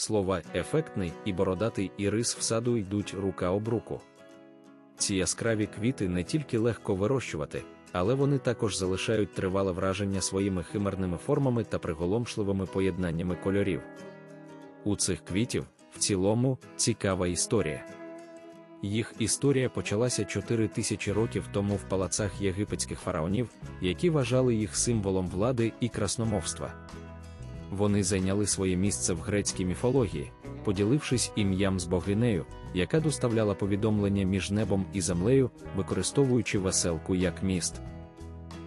Слова ефектний і бородатий ірис в саду йдуть рука об руку. Ці яскраві квіти не тільки легко вирощувати, але вони також залишають тривале враження своїми химерними формами та приголомшливими поєднаннями кольорів. У цих квітів, в цілому, цікава історія. Їх історія почалася 4 тисячі років тому в палацах єгипетських фараонів, які вважали їх символом влади і красномовства. Вони зайняли своє місце в грецькій міфології, поділившись ім'ям з богинею, яка доставляла повідомлення між небом і землею, використовуючи веселку як міст.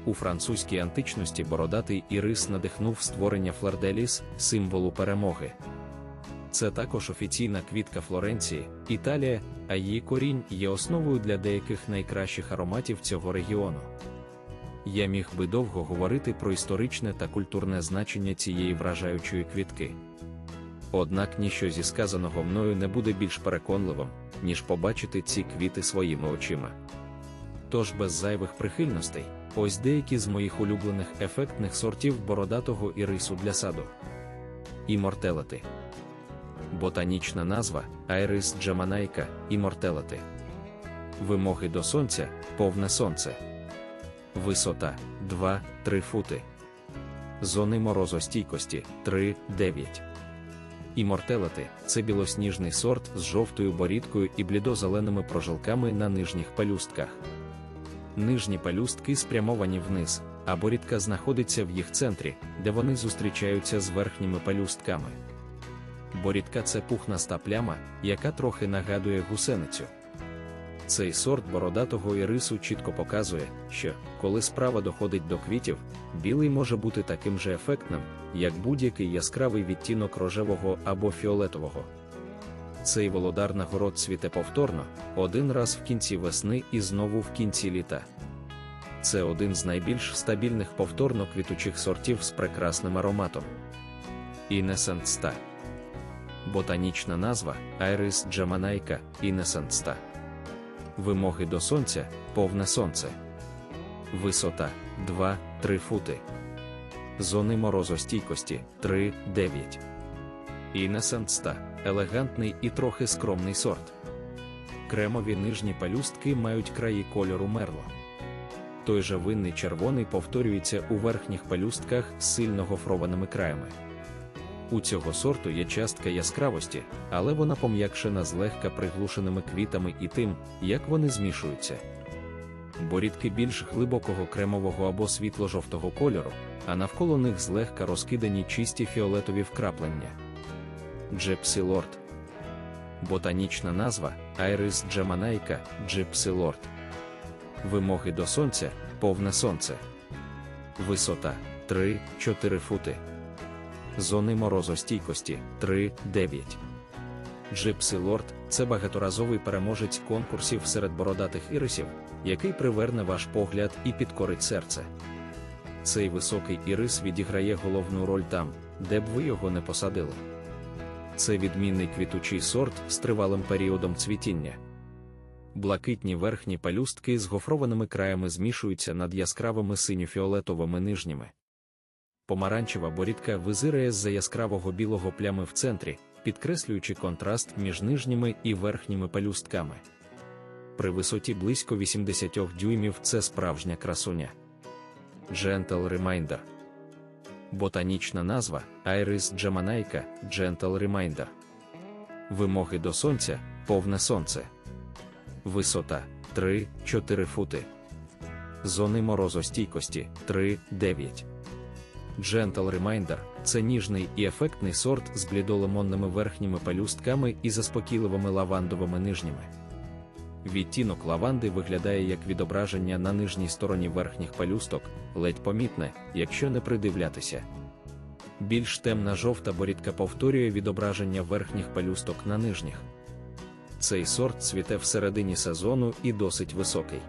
У французькій античності бородатий ірис надихнув створення фларделіс, символу перемоги. Це також офіційна квітка Флоренції, Італія, а її корінь є основою для деяких найкращих ароматів цього регіону. Я міг би довго говорити про історичне та культурне значення цієї вражаючої квітки. Однак ніщо зі сказаного мною не буде більш переконливим, ніж побачити ці квіти своїми очима. Тож без зайвих прихильностей, ось деякі з моїх улюблених ефектних сортів бородатого ірису для саду. Імортелети. Ботанічна назва Айрис джаманайка імортелети. Вимоги до сонця повне сонце. Висота 2-3 фути. Зони морозостійкості 3-9. Імортелети це білосніжний сорт з жовтою борідкою і блідозеленими прожилками на нижніх пелюстках. Нижні пелюстки спрямовані вниз, а борідка знаходиться в їх центрі, де вони зустрічаються з верхніми пелюстками. Борідка це пухнаста пляма, яка трохи нагадує гусеницю. Цей сорт бородатого ірису чітко показує, що, коли справа доходить до квітів, білий може бути таким же ефектним, як будь-який яскравий відтінок рожевого або фіолетового. Цей володар нагород цвіте повторно, один раз в кінці весни і знову в кінці літа. Це один з найбільш стабільних повторно квітучих сортів з прекрасним ароматом. Інесенста. Ботанічна назва Айрис джаманайка Інесенста. Вимоги до сонця повне сонце. Висота 2-3 фути. Зони морозостійкості 3-9. Інесенста елегантний і трохи скромний сорт. Кремові нижні палюстки мають краї кольору мерло. Той же винний червоний повторюється у верхніх палюстках з сильно гофрованими краями. У цього сорту є частка яскравості, але вона пом'якшена злегка приглушеними квітами і тим, як вони змішуються. Борідки більш глибокого кремового або світло-жовтого кольору, а навколо них злегка розкидані чисті фіолетові вкраплення. Джепсилорд. Ботанічна назва Айрис джаманайка Джепсилорд. Вимоги до сонця повне сонце. Висота 3-4 фути. Зони морозостійкості 3-9. Джипсі Лорд це багаторазовий переможець конкурсів серед бородатих ірисів, який приверне ваш погляд і підкорить серце. Цей високий ірис відіграє головну роль там, де б ви його не посадили. Це відмінний квітучий сорт з тривалим періодом цвітіння. Блакитні верхні палюстки з гофрованими краями змішуються над яскравими синьо-фіолетовими нижніми. Помаранчева борідка визирає з-за яскравого білого плями в центрі, підкреслюючи контраст між нижніми і верхніми пелюстками. При висоті близько 80 дюймів це справжня красуня. Gentle Reminder Ботанічна назва Iris Джаманайка Gentle Reminder. Вимоги до сонця повне сонце. Висота 3-4 фути. Зони морозостійкості 3-9. Gentle Reminder це ніжний і ефектний сорт з блідолемонними верхніми пелюстками і заспокійливими лавандовими нижніми. Відтінок лаванди виглядає як відображення на нижній стороні верхніх пелюсток, ледь помітне, якщо не придивлятися. Більш темна жовта борідка повторює відображення верхніх пелюсток на нижніх. Цей сорт цвіте всередині сезону і досить високий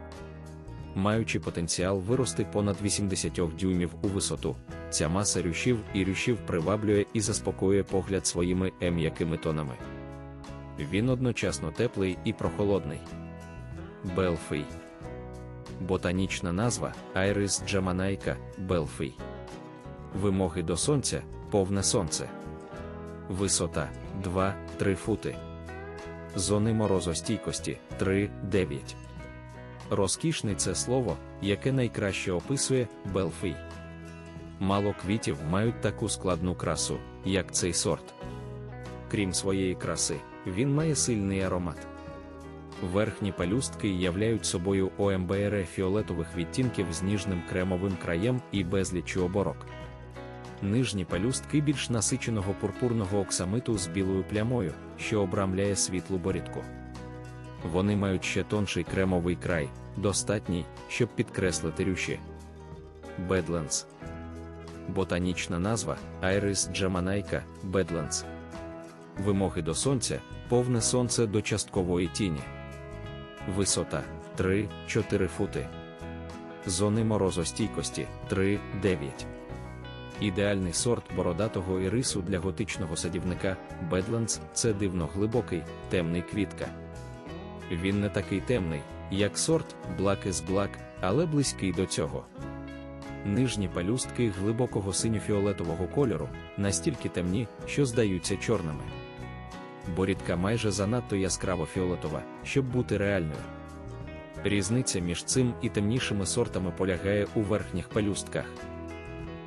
маючи потенціал вирости понад 80 дюймів у висоту. Ця маса рющів і рющів приваблює і заспокоює погляд своїми м'якими тонами. Він одночасно теплий і прохолодний. Белфий. Ботанічна назва Айрис джаманайка Белфий. Вимоги до сонця повне сонце. Висота 2-3 фути. Зони морозостійкості 3-9. Розкішний це слово, яке найкраще описує Белфій. Мало квітів мають таку складну красу, як цей сорт. Крім своєї краси, він має сильний аромат. Верхні пелюстки являють собою ОМБР фіолетових відтінків з ніжним кремовим краєм і безліччю оборок. Нижні пелюстки більш насиченого пурпурного оксамиту з білою плямою, що обрамляє світлу борідку. Вони мають ще тонший кремовий край, достатній, щоб підкреслити рюші. Бедлендс. Ботанічна назва Айрис джаманайка Бедлендс. Вимоги до сонця повне сонце до часткової тіні. Висота 3-4 фути. Зони морозостійкості 3-9. Ідеальний сорт бородатого ірису для готичного садівника Бедлендс це дивно глибокий, темний квітка. Він не такий темний, як сорт Black is Black, але близький до цього. Нижні пелюстки глибокого синьо-фіолетового кольору настільки темні, що здаються чорними. Борідка майже занадто яскраво фіолетова, щоб бути реальною. Різниця між цим і темнішими сортами полягає у верхніх пелюстках.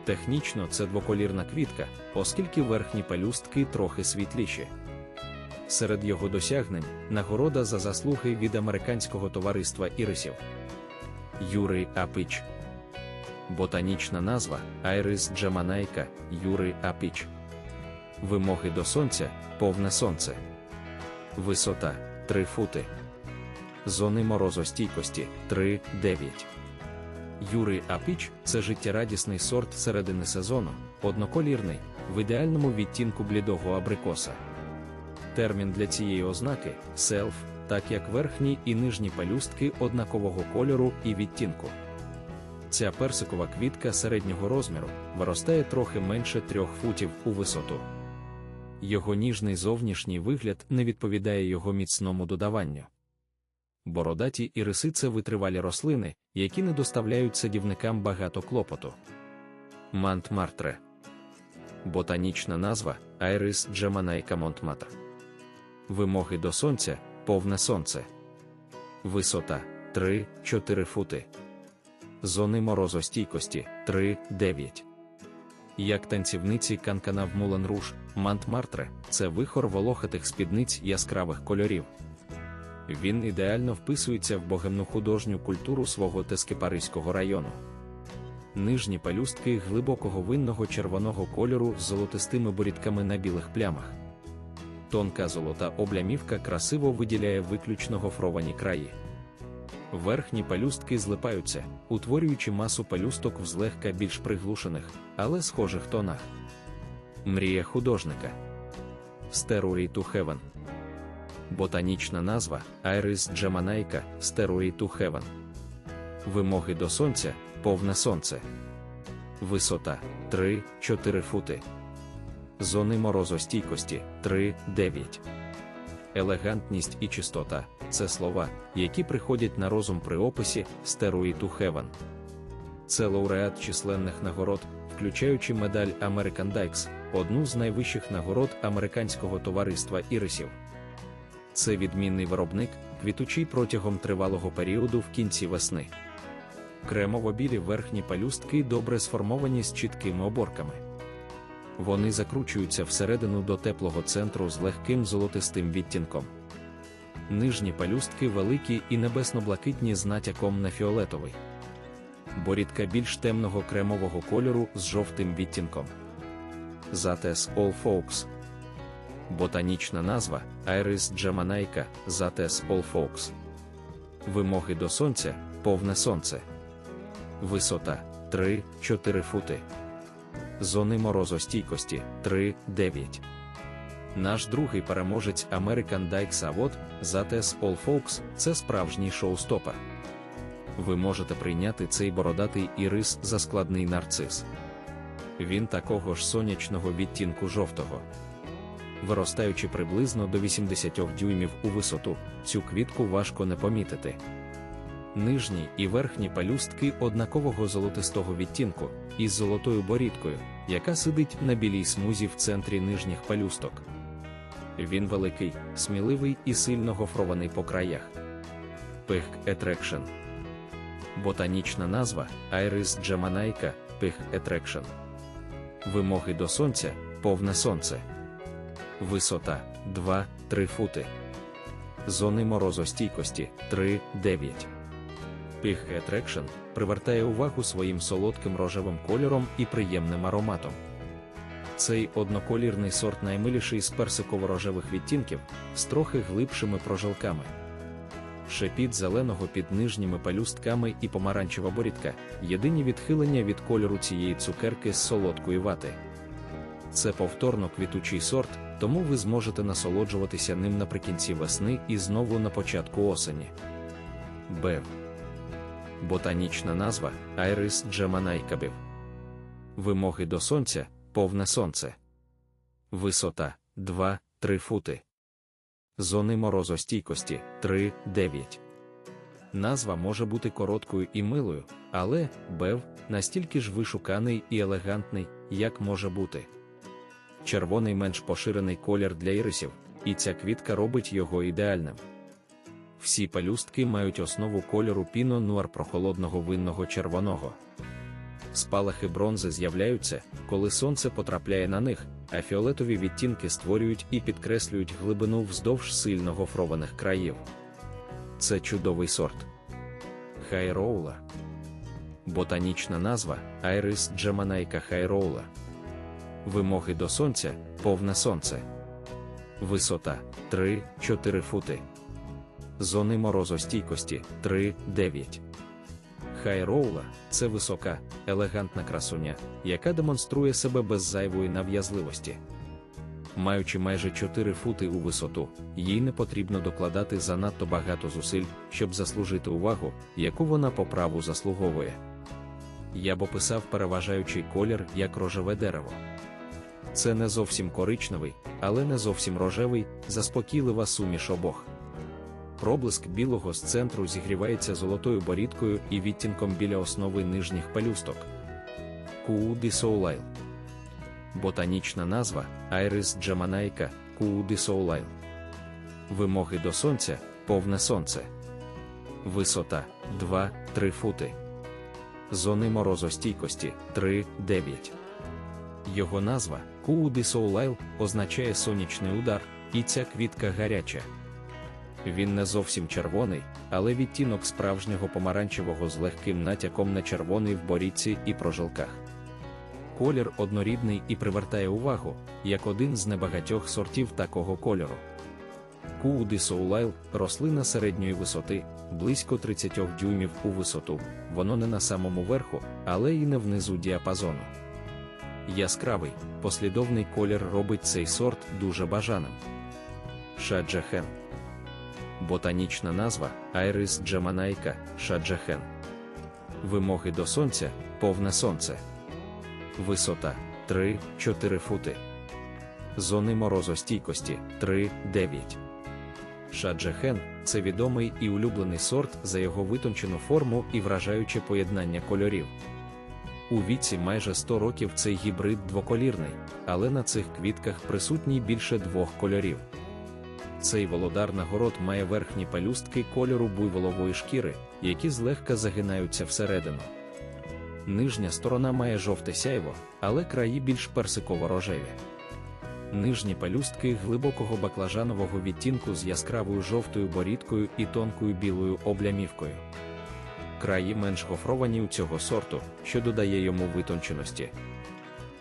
Технічно це двоколірна квітка, оскільки верхні пелюстки трохи світліші. Серед його досягнень нагорода за заслуги від американського товариства ірисів. Юрий Апич. Ботанічна назва Айрис Джаманайка Юрий Апіч. Вимоги до сонця повне сонце. Висота 3 фути. Зони морозостійкості 3-9. Юрий Апіч це життєрадісний сорт середини сезону, одноколірний, в ідеальному відтінку блідого абрикоса. Термін для цієї ознаки селф, так як верхні і нижні пелюстки однакового кольору і відтінку. Ця персикова квітка середнього розміру виростає трохи менше трьох футів у висоту. Його ніжний зовнішній вигляд не відповідає його міцному додаванню. Бородаті іриси це витривалі рослини, які не доставляють садівникам багато клопоту. Мантмартре. Ботанічна назва Айрис Джеманайка Монтматр. Вимоги до сонця повне сонце. Висота 3-4 фути. Зони морозостійкості 3-9. Як танцівниці канкана в Мулен Руш, Мантмартре це вихор волохатих спідниць яскравих кольорів. Він ідеально вписується в богемну художню культуру свого тескепариського району. Нижні пелюстки глибокого винного червоного кольору з золотистими борідками на білих плямах. Тонка золота облямівка красиво виділяє виключно гофровані краї. Верхні пелюстки злипаються, утворюючи масу пелюсток в злегка більш приглушених, але схожих тонах. Мрія художника Stairway to Heaven Ботанічна назва Iris Джаманайка Stairway to Heaven Вимоги до сонця повне сонце. Висота 3-4 фути. Зони морозостійкості 3-9. Елегантність і чистота це слова, які приходять на розум при описі Stairway to Heaven. Це лауреат численних нагород, включаючи медаль American Dykes, одну з найвищих нагород американського товариства ірисів. Це відмінний виробник, квітучий протягом тривалого періоду в кінці весни. Кремово-білі верхні пелюстки добре сформовані з чіткими оборками. Вони закручуються всередину до теплого центру з легким золотистим відтінком. Нижні пелюстки великі і небесно-блакитні з натяком на фіолетовий. Борідка більш темного кремового кольору з жовтим відтінком. Затес All Folks. Ботанічна назва Iris Джаманайка Затес All Folks. Вимоги до сонця повне сонце. Висота 3-4 фути. Зони морозостійкості 3-9. Наш другий переможець American Dykes Award Затес All Folks це справжній шоу-стопер. Ви можете прийняти цей бородатий ірис за складний нарцис. Він такого ж сонячного відтінку жовтого. Виростаючи приблизно до 80 дюймів у висоту, цю квітку важко не помітити. Нижні і верхні пелюстки однакового золотистого відтінку із золотою борідкою, яка сидить на білій смузі в центрі нижніх пелюсток. Він великий, сміливий і сильно гофрований по краях. Пих Attraction Ботанічна назва Iris Jamaica Пих Attraction Вимоги до сонця повне сонце. Висота 2-3 фути. Зони морозостійкості 3-9. Піх Attraction привертає увагу своїм солодким рожевим кольором і приємним ароматом. Цей одноколірний сорт наймиліший з персиково-рожевих відтінків з трохи глибшими прожилками. Шепіт зеленого під нижніми пелюстками і помаранчева борідка єдині відхилення від кольору цієї цукерки з солодкої вати. Це повторно квітучий сорт, тому ви зможете насолоджуватися ним наприкінці весни і знову на початку осені. Бев. Ботанічна назва Айрис Джеманайкабів. Вимоги до сонця повне сонце. Висота 2-3 фути. Зони морозостійкості 3-9. Назва може бути короткою і милою, але Бев настільки ж вишуканий і елегантний, як може бути. Червоний менш поширений колір для ірисів, і ця квітка робить його ідеальним. Всі пелюстки мають основу кольору піно нуар прохолодного винного червоного. Спалахи бронзи з'являються, коли сонце потрапляє на них, а фіолетові відтінки створюють і підкреслюють глибину вздовж сильно гофрованих країв. Це чудовий сорт. Хайроула. Ботанічна назва Айрис Джеманайка Хайроула. Вимоги до сонця повне сонце. Висота 3-4 фути. Зони морозостійкості 3-9. Хайроула це висока, елегантна красуня, яка демонструє себе без зайвої нав'язливості. Маючи майже 4 фути у висоту, їй не потрібно докладати занадто багато зусиль, щоб заслужити увагу, яку вона по праву заслуговує. Я б описав переважаючий колір як рожеве дерево. Це не зовсім коричневий, але не зовсім рожевий, заспокійлива суміш обох. Проблиск білого з центру зігрівається золотою борідкою і відтінком біля основи нижніх пелюсток. Кууди Соулайл. Ботанічна назва Айрис Джаманайка Кууди Соулайл. Вимоги до сонця повне сонце. Висота 2-3 фути. Зони морозостійкості 3-9. Його назва Кууди Соулайл означає сонячний удар, і ця квітка гаряча. Він не зовсім червоний, але відтінок справжнього помаранчевого з легким натяком на червоний в борідці і прожилках. Колір однорідний і привертає увагу, як один з небагатьох сортів такого кольору. Кууди Соулайл рослина середньої висоти, близько 30 дюймів у висоту, воно не на самому верху, але й не внизу діапазону. Яскравий, послідовний колір робить цей сорт дуже бажаним. Шаджахен Ботанічна назва Айрис Джаманайка Шаджахен. Вимоги до сонця повне сонце. Висота 3-4 фути. Зони морозостійкості 3-9. Шаджахен це відомий і улюблений сорт за його витончену форму і вражаюче поєднання кольорів. У віці майже 100 років цей гібрид двоколірний, але на цих квітках присутній більше двох кольорів. Цей володар нагород має верхні пелюстки кольору буйволової шкіри, які злегка загинаються всередину. Нижня сторона має жовте сяйво, але краї більш персиково-рожеві. Нижні пелюстки глибокого баклажанового відтінку з яскравою жовтою борідкою і тонкою білою облямівкою. Краї менш гофровані у цього сорту, що додає йому витонченості.